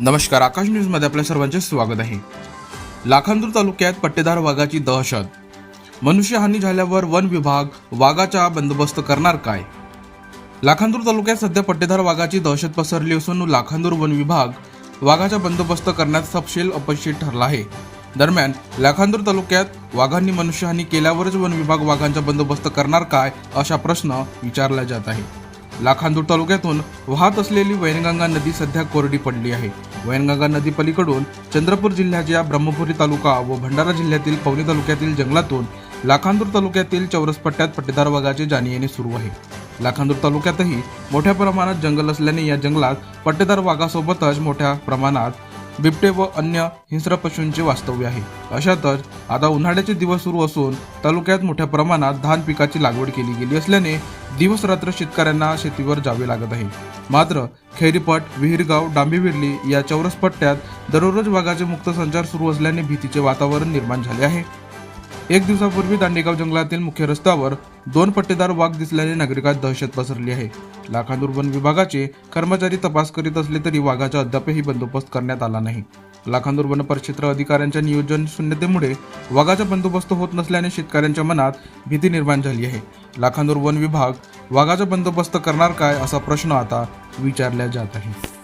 नमस्कार आकाश न्यूजमध्ये आपल्या सर्वांचे स्वागत आहे. लाखांदूर तालुक्यात पट्टेदार वाघाची दहशत. मनुष्यहानी झाल्यावर वन विभाग वाघाचा बंदोबस्त करणार काय? लाखांदूर तालुक्यात सध्या पट्टेदार वाघाची दहशत पसरली असून लाखांदूर वन विभाग वाघाचा बंदोबस्त करण्यात सपशेल अपयशी ठरला आहे. दरम्यान लाखांदूर तालुक्यात वाघांनी मनुष्यहानी केल्यावरच वन विभाग वाघांचा बंदोबस्त करणार काय असा प्रश्न विचारला जात आहे लाखांदूर तालुक्यातून वाहत असलेली वैनगंगा नदी सध्या कोरडी पडली आहे. वैनगंगा नदी पलीकडून चंद्रपूर जिल्ह्याच्या ब्रह्मपुरी तालुका व भंडारा जिल्ह्यातील पवनी तालुक्यातील जंगलातून लाखांदूर तालुक्यातील चौरस पट्ट्यात पट्टेदार वाघाचे जाणी येणे सुरू आहे. लाखांदूर तालुक्यातही मोठ्या प्रमाणात जंगल असल्याने या जंगलात पट्टेदार वाघासोबतच मोठ्या प्रमाणात बिबटे व अन्य हिंस्र पशूंचे वास्तव्य आहे. अशातच आता उन्हाळ्याचे दिवस सुरू असून तालुक्यात मोठ्या प्रमाणात धान पिकाची लागवड केली गेली असल्याने दिवस रात्र शेतकऱ्यांना शेतीवर जावे लागत आहे. मात्र खैरीपट विहिरगाव डांबिविर्ली या चौरस पट्ट्यात दररोज वाघाचे मुक्त संचार सुरू असल्याने भीतीचे वातावरण निर्माण झाले आहे. एक दिवसापूर्वी दांडेगाव जंगलातील मुख्य रस्त्यावर दोन पट्टेदार वाघ दिसल्याने नागरिकात दहशत पसरली आहे. लाखांदूर वन विभागाचे कर्मचारी तपास करीत असले तरी वाघाचा अद्यापही बंदोबस्त करण्यात आला नाही. लाखांदूर वन परिक्षेत्र अधिकाऱ्यांच्या नियोजन शून्यतेमुळे वाघाचा बंदोबस्त होत नसल्याने शेतकऱ्यांच्या मनात भीती निर्माण झाली आहे. लाखांदूर वन विभाग वाघाचा बंदोबस्त करणार काय असा प्रश्न आता विचारला जात आहे.